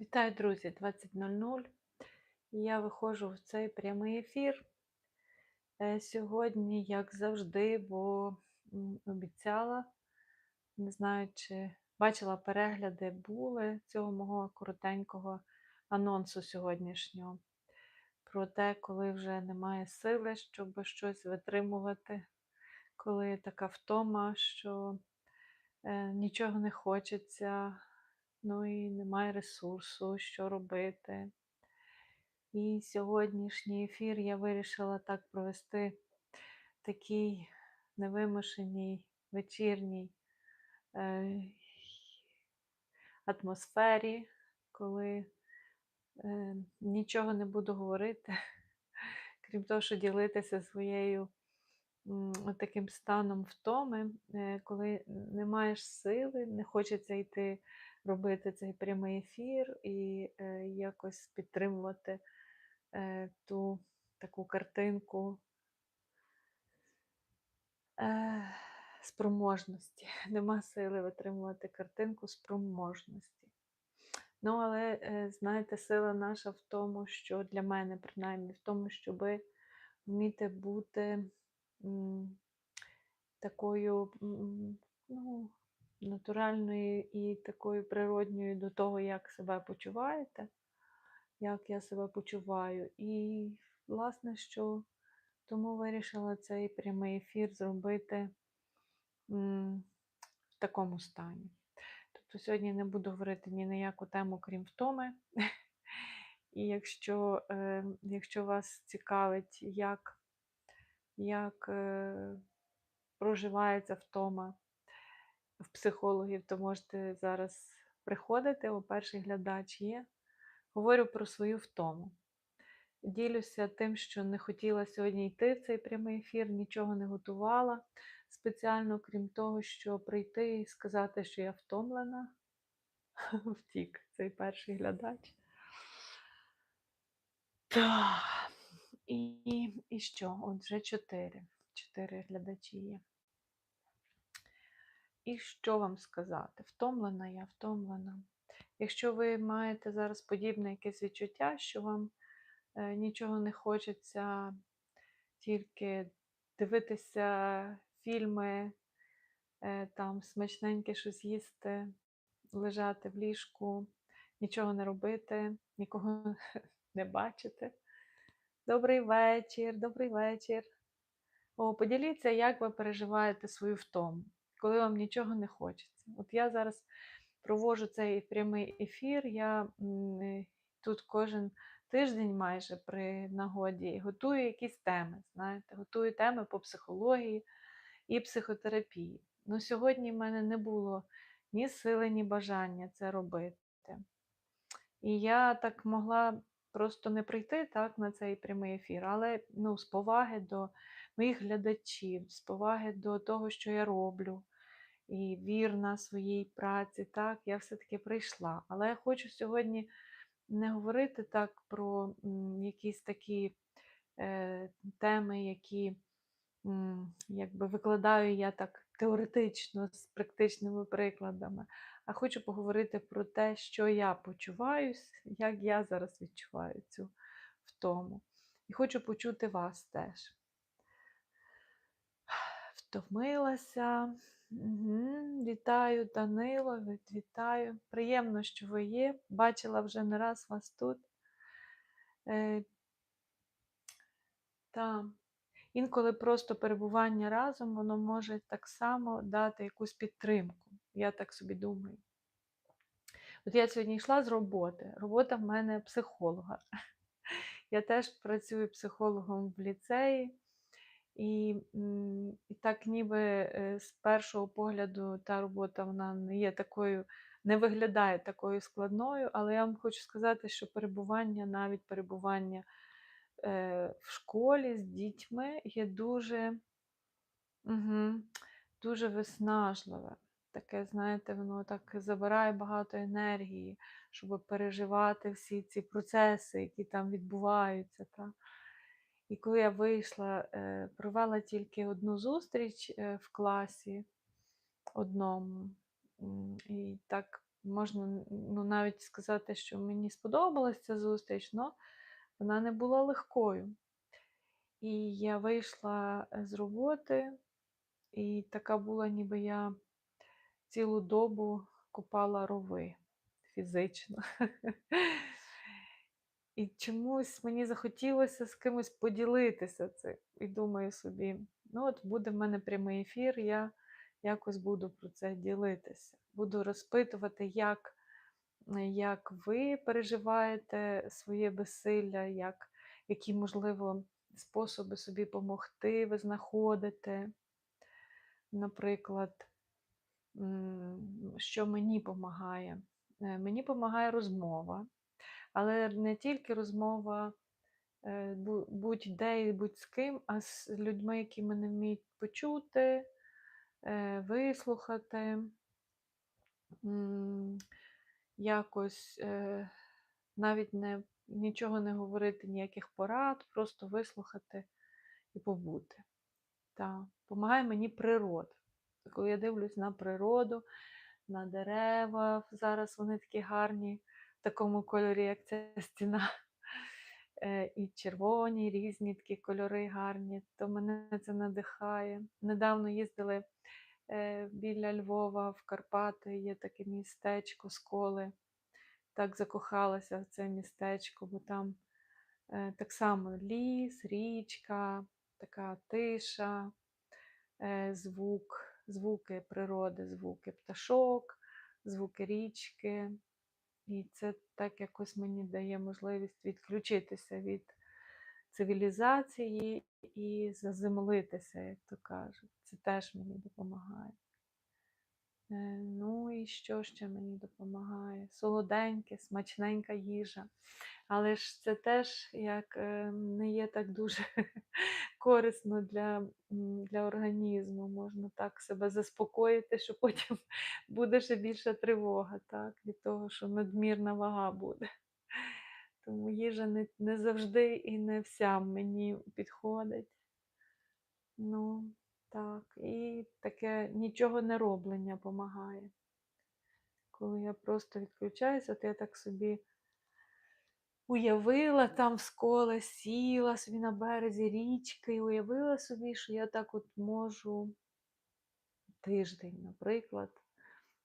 Вітаю, друзі, 20.00. Я виходжу в цей прямий ефір. Е, Сьогодні, як завжди, бо обіцяла, не знаю, чи бачила перегляди були цього мого коротенького анонсу сьогоднішнього. Про те, коли вже немає сили, щоб щось витримувати, коли така втома, що е, нічого не хочеться, ну і немає ресурсу, що робити. І сьогоднішній ефір я вирішила так провести такій невимушеній вечірній е, атмосфері, коли е, нічого не буду говорити, крім того, що ділитися своєю м, таким станом втоми, е, коли не маєш сили, не хочеться йти робити цей прямий ефір і е, якось підтримувати е, ту таку картинку е, спроможності. Нема сили витримувати картинку спроможності. Ну, але, знаєте, сила наша в тому, що для мене, принаймні, в тому, щоб вміти бути такою ну, натуральною і такою природньою до того, як себе почуваєте, як я себе почуваю. І, власне, що тому вирішила цей прямий ефір зробити в такому стані. Тобто сьогодні не буду говорити ні на яку тему, крім втоми. І якщо, е, якщо вас цікавить, як, як е, проживається втома в психологів, то можете зараз приходити, о перший глядач є. Говорю про свою втому. Ділюся тим, що не хотіла сьогодні йти в цей прямий ефір, нічого не готувала спеціально, крім того, що прийти і сказати, що я втомлена. Втік цей перший глядач. Так. І, і що? От вже чотири. Чотири глядачі є. І що вам сказати? Втомлена я, втомлена. Якщо ви маєте зараз подібне якесь відчуття, що вам е, нічого не хочеться тільки дивитися фільми, е, там смачненьке щось їсти, лежати в ліжку, нічого не робити, нікого не бачити. Добрий вечір, добрий вечір. О, поділіться, як ви переживаєте свою втому, коли вам нічого не хочеться. От я зараз проводжу цей прямий ефір. Я тут кожен тиждень майже при нагоді готую якісь теми. Знаєте, готую теми по психології і психотерапії. Ну, сьогодні в мене не було ні сили, ні бажання це робити. І я так могла просто не прийти так, на цей прямий ефір, але ну, з поваги до моїх глядачів, з поваги до того, що я роблю, і вірна своїй праці, так, я все-таки прийшла. Але я хочу сьогодні не говорити так про якісь такі е, теми, які якби викладаю я так теоретично з практичними прикладами, а хочу поговорити про те, що я почуваюсь, як я зараз відчуваю цю втому. І хочу почути вас теж. Втомилася. Угу. Вітаю, Данило, вітаю. Приємно, що ви є. Бачила вже не раз вас тут. Е, та. Інколи просто перебування разом, воно може так само дати якусь підтримку. Я так собі думаю. От я сьогодні йшла з роботи. Робота в мене психолога. Я теж працюю психологом в ліцеї. І, і так ніби е, з першого погляду та робота вона не є такою, не виглядає такою складною, але я вам хочу сказати, що перебування, навіть перебування е, в школі з дітьми є дуже, угу, дуже виснажливе. Таке, знаєте, воно так забирає багато енергії, щоб переживати всі ці процеси, які там відбуваються. Та. І коли я вийшла, е, провела тільки одну зустріч е, в класі одному, і так можна ну, навіть сказати, що мені сподобалася ця зустріч, але вона не була легкою. І я вийшла е, з роботи, і така була, ніби я цілу добу купала рови фізично. І чомусь мені захотілося з кимось поділитися цим. І думаю собі, ну от буде в мене прямий ефір, я якось буду про це ділитися. Буду розпитувати, як як ви переживаєте своє безсилля, як, які, можливо, способи собі допомогти ви знаходите. Наприклад, що мені допомагає? Е, мені допомагає розмова, але не тільки розмова е, будь-де і будь з ким, а з людьми, які мене вміють почути, е, вислухати, якось навіть не, нічого не говорити, ніяких порад, просто вислухати і побути. Так, Помагає мені природа. Коли я дивлюсь на природу, на дерева, зараз вони такі гарні такому кольорі, як ця стіна. Е, і червоні, різні такі кольори гарні, то мене це надихає. Недавно їздили е, біля Львова в Карпати, є таке містечко сколи. Так закохалася в це містечко, бо там е, так само ліс, річка, така тиша, звук звуки природи, звуки пташок, звуки річки. І це так якось мені дає можливість відключитися від цивілізації і заземлитися, як то кажуть. Це теж мені допомагає. Е, ну і що ще мені допомагає? Солоденьке, смачненька їжа. Але ж це теж як е, не є так дуже корисно для для організму. Можна так себе заспокоїти, що потім буде ще більша тривога так, від того, що надмірна вага буде. Тому їжа не, не завжди і не вся мені підходить. Ну, так, і таке нічого не роблення допомагає. Коли я просто відключаюся, то я так собі уявила там в сколе, сіла собі на березі річки, і уявила собі, що я так от можу тиждень, наприклад,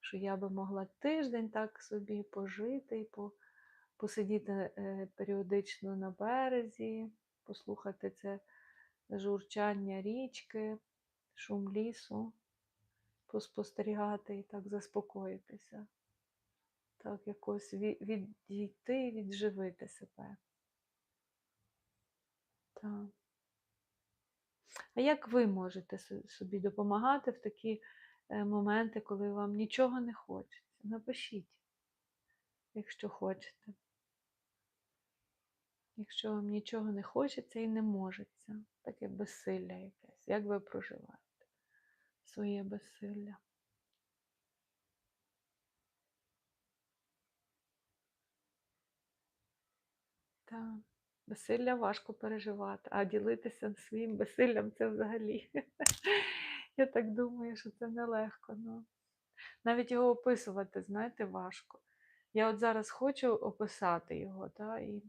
що я би могла тиждень так собі пожити і по, посидіти е, періодично на березі, послухати це журчання річки, шум лісу, поспостерігати і так заспокоїтися так якось відійти, відживити себе. Так. А як ви можете собі допомагати в такі е, моменти, коли вам нічого не хочеться? Напишіть, якщо хочете. Якщо вам нічого не хочеться і не можеться, таке безсилля якесь. Як ви проживаєте своє безсилля? Так, безсилля важко переживати, а ділитися своїм безсиллям це взагалі. Я так думаю, що це нелегко. Ну. Навіть його описувати, знаєте, важко. Я от зараз хочу описати його, та, і,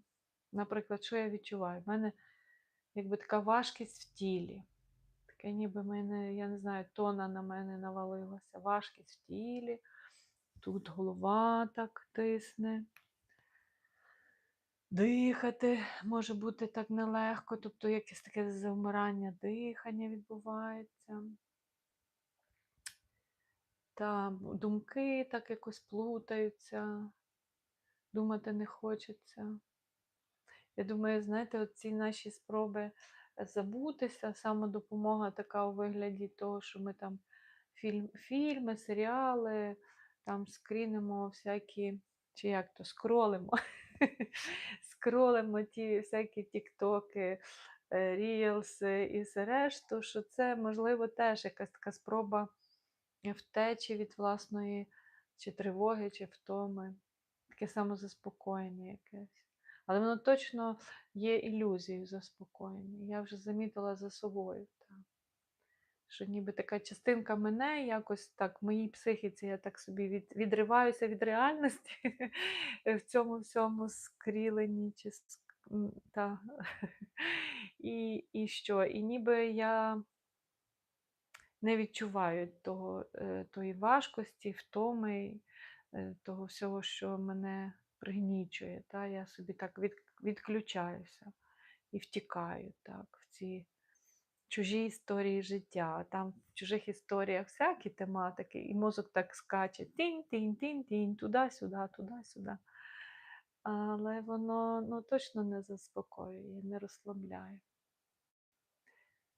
наприклад, що я відчуваю? У мене якби така важкість в тілі. Таке ніби мене, я не знаю, тона на мене навалилася. Важкість в тілі, тут голова так тисне. Дихати може бути так нелегко, тобто якесь таке завмирання дихання відбувається. Та думки так якось плутаються, думати не хочеться. Я думаю, знаєте, ці наші спроби забутися, самодопомога така у вигляді того, що ми там фільм, фільми, серіали, там скрінимо всякі, чи як то скролимо. скролимо ті всякі тіктоки, е, рілси і все решту, що це, можливо, теж якась така спроба втечі від власної чи тривоги, чи втоми, таке самозаспокоєння якесь. Але воно точно є ілюзією заспокоєння. Я вже замітила за собою, що ніби така частинка мене, якось так в моїй психіці я так собі від, відриваюся від реальності в цьому всьому скріленні. чи та. І, і що? І ніби я не відчуваю того, е, тої важкості, втоми, е, того всього, що мене пригнічує. Та? Я собі так від, відключаюся і втікаю так, в ці чужі історії життя. Там в чужих історіях всякі тематики, і мозок так скаче тінь-тінь-тінь-тінь, туди-сюди, туди-сюди. Але воно ну, точно не заспокоює, не розслабляє.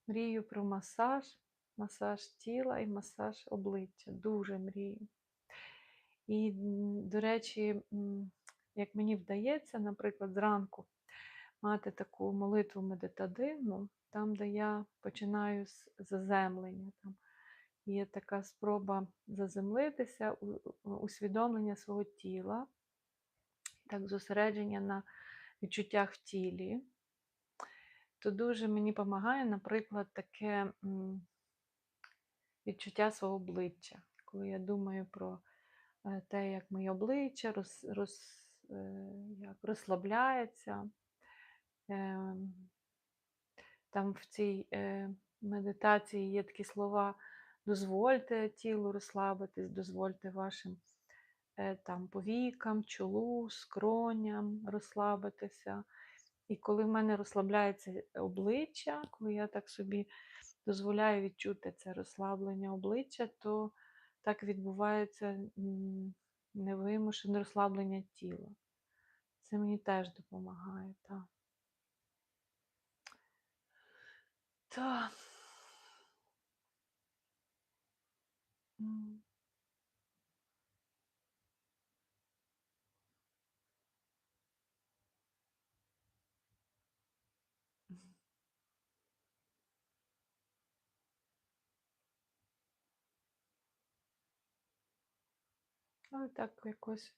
Мрію про масаж, масаж тіла і масаж обличчя. Дуже мрію. І, до речі, як мені вдається, наприклад, зранку мати таку молитву медитативну, там, де я починаю з заземлення. Там є така спроба заземлитися, усвідомлення свого тіла, так, зосередження на відчуттях в тілі. То дуже мені допомагає, наприклад, таке відчуття свого обличчя. Коли я думаю про е, те, як моє обличчя роз, роз, е, як розслабляється. Там в цій е, медитації є такі слова: дозвольте тілу розслабитись, дозвольте вашим е, там, повікам, чолу, скроням розслабитися. І коли в мене розслабляється обличчя, коли я так собі дозволяю відчути це розслаблення обличчя, то так відбувається невимушене розслаблення тіла. Це мені теж допомагає. Так. Та. Але так якось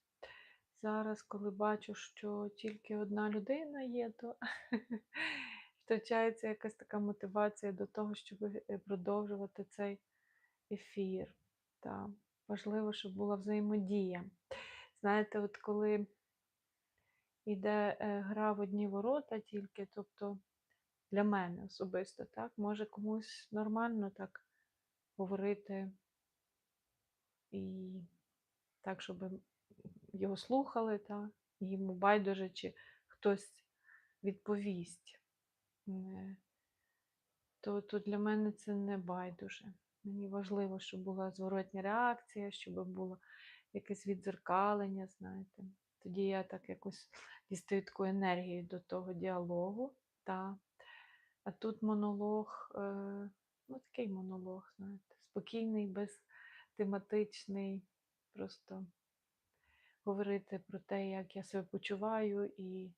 зараз, коли бачу, що тільки одна людина є, то втрачається якась така мотивація до того, щоб е, продовжувати цей ефір. Та. Важливо, щоб була взаємодія. Знаєте, от коли йде е, гра в одні ворота тільки, тобто для мене особисто, так, може комусь нормально так говорити і так, щоб його слухали, та, йому байдуже, чи хтось відповість. То, то для мене це не байдуже. Мені важливо, щоб була зворотня реакція, щоб було якесь відзеркалення, знаєте. Тоді я так якось дістаю таку енергію до того діалогу. Та. А тут монолог, е, ну такий монолог, знаєте, спокійний, безтематичний, просто говорити про те, як я себе почуваю, і,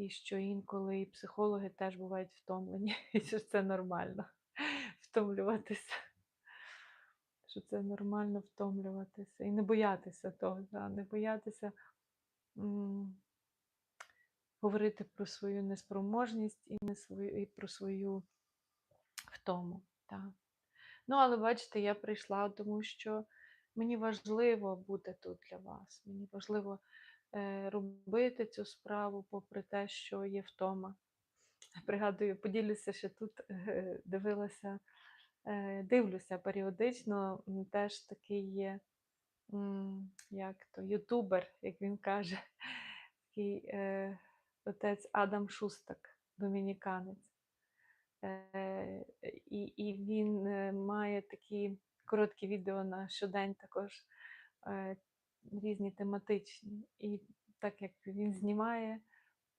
і що інколи і психологи теж бувають втомлені, і що це нормально втомлюватися. Що це нормально втомлюватися. І не боятися того, да, не боятися м, говорити про свою неспроможність і, не свою, і про свою втому. Да. Ну, але бачите, я прийшла, тому що мені важливо бути тут для вас. Мені важливо робити цю справу, попри те, що є втома. Пригадую, поділюся, що тут е, дивилася, е, дивлюся періодично, теж такий є, як то, ютубер, як він каже, такий е, отець Адам Шустак, домініканець. Е, і, і він е, має такі короткі відео на щодень також е, різні тематичні. І так як він знімає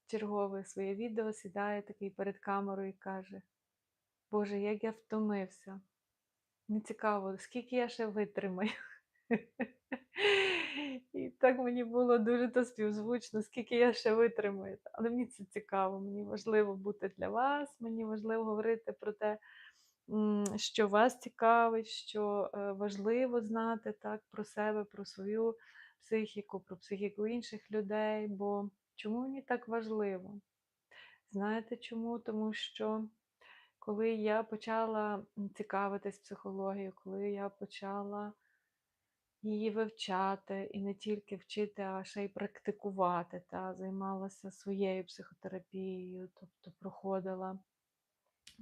чергове своє відео, сідає такий перед камерою і каже: Боже, як я втомився. Не цікаво, скільки я ще витримаю. І так мені було дуже то співзвучно, скільки я ще витримаю. Але мені це цікаво, мені важливо бути для вас, мені важливо говорити про те, що вас цікавить, що е, важливо знати так, про себе, про свою психіку, про психіку інших людей. Бо чому мені так важливо? Знаєте чому? Тому що коли я почала цікавитись психологією, коли я почала її вивчати, і не тільки вчити, а ще й практикувати, та займалася своєю психотерапією, тобто проходила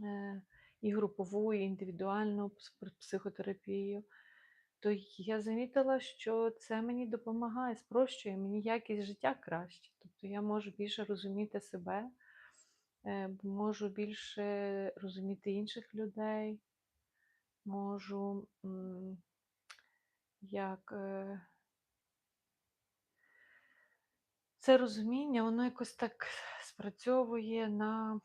е, і групову, і індивідуальну психотерапію, то я замітила, що це мені допомагає, спрощує мені якість життя краще. Тобто я можу більше розуміти себе, е, можу більше розуміти інших людей, можу як. е, Це розуміння, воно якось так спрацьовує на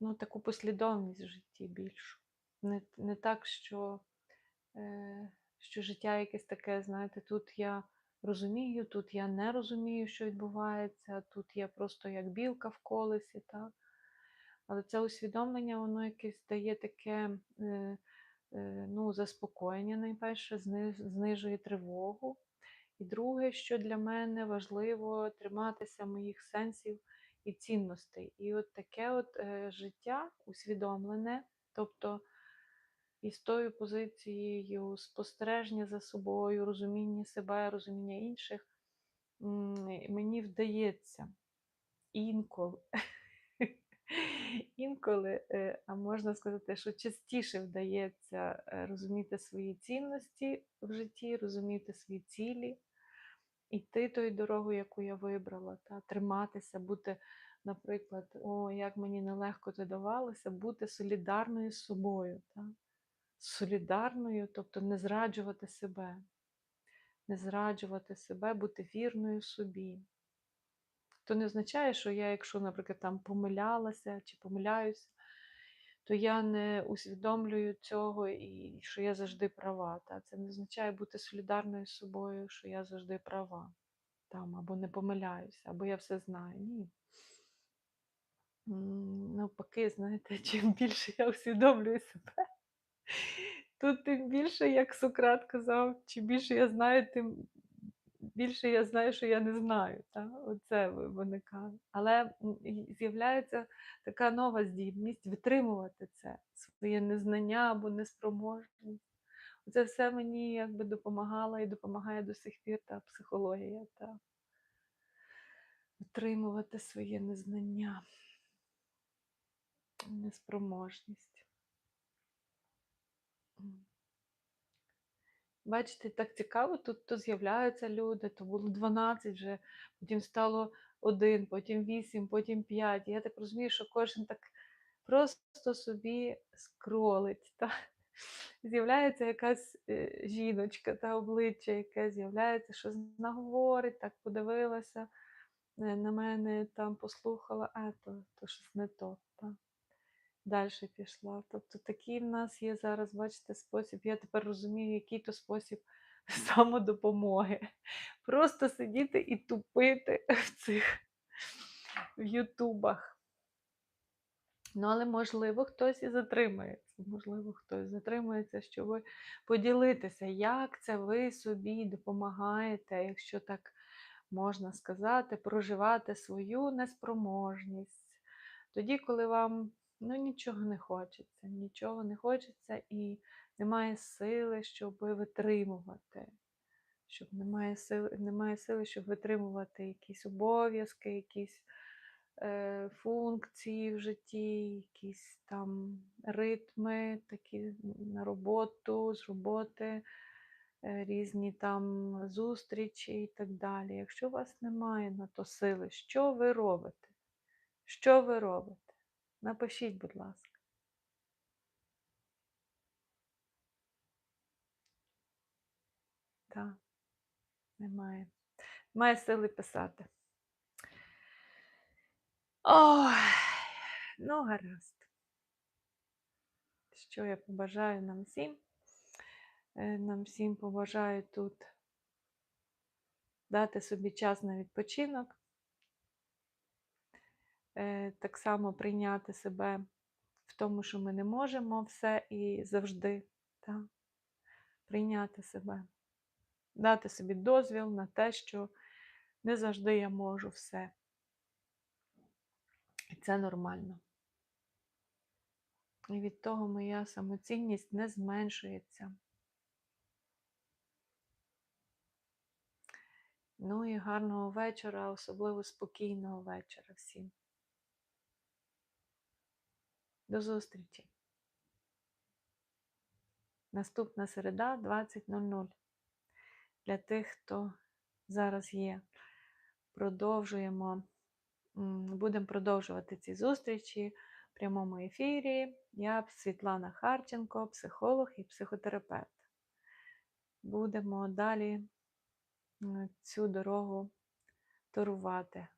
ну, таку послідовність в житті більшу. Не, не так, що, е, що життя якесь таке, знаєте, тут я розумію, тут я не розумію, що відбувається, тут я просто як білка в колесі. Так? Але це усвідомлення, воно якесь дає таке е, е, ну, заспокоєння, найперше, знижує тривогу. І друге, що для мене важливо триматися моїх сенсів і цінностей. І от таке от е, життя усвідомлене, тобто із тою позицією спостереження за собою, розуміння себе, розуміння інших, мені вдається інколи. Інколи, е, а можна сказати, що частіше вдається е, розуміти свої цінності в житті, розуміти свої цілі, йти тою дорогою, яку я вибрала, та, триматися, бути, наприклад, о, як мені нелегко це давалося, бути солідарною з собою. Та? Солідарною, тобто не зраджувати себе, не зраджувати себе, бути вірною собі. То не означає, що я, якщо, наприклад, там помилялася чи помиляюся, то я не усвідомлюю цього і що я завжди права. Та? Це не означає бути солідарною з собою, що я завжди права. Там, або не помиляюся, або я все знаю. Ні. Навпаки, знаєте, чим більше я усвідомлюю себе, то тим більше, як Сократ казав, чим більше я знаю, тим більше я знаю, що я не знаю. Та? Оце ви- виникає. Але з'являється така нова здібність витримувати це, своє незнання або неспроможність. Це все мені якби допомагало і допомагає до сих пір та психологія. Та? Витримувати своє незнання, неспроможність. Бачите, так цікаво, тут то з'являються люди, то було 12 вже, потім стало 1, потім 8, потім 5. Я так розумію, що кожен так просто собі скролить. Та? З'являється якась е, жіночка та обличчя, яке з'являється, щось наговорить, так подивилася е, на мене, там послухала, а то, то щось не то. Та? Далі пішла. Тобто такий в нас є зараз, бачите, спосіб. Я тепер розумію, який то спосіб самодопомоги. Просто сидіти і тупити в цих в Ютубах. Ну, але, можливо, хтось і затримається. Можливо, хтось затримається, щоб поділитися, як це ви собі допомагаєте, якщо так можна сказати, проживати свою неспроможність. Тоді, коли вам ну, нічого не хочеться, нічого не хочеться і немає сили, щоб витримувати. Щоб немає сили, немає сили, щоб витримувати якісь обов'язки, якісь е, функції в житті, якісь там ритми, такі на роботу, з роботи, е, різні там зустрічі і так далі. Якщо у вас немає на то сили, що ви робите? Що ви робите? Напишіть, будь ласка. Так, немає. Немає сили писати. Ой, ну гаразд. Що я побажаю нам всім? Е, Нам всім побажаю тут дати собі час на відпочинок, так само прийняти себе в тому, що ми не можемо все і завжди. Так? Прийняти себе, дати собі дозвіл на те, що не завжди я можу все. І це нормально. І від того моя самоцінність не зменшується. Ну і гарного вечора, особливо спокійного вечора всім. До зустрічі! Наступна середа 20.00. Для тих, хто зараз є. Продовжуємо, будемо продовжувати ці зустрічі в прямому ефірі. Я Світлана Харченко, психолог і психотерапевт. Будемо далі цю дорогу торувати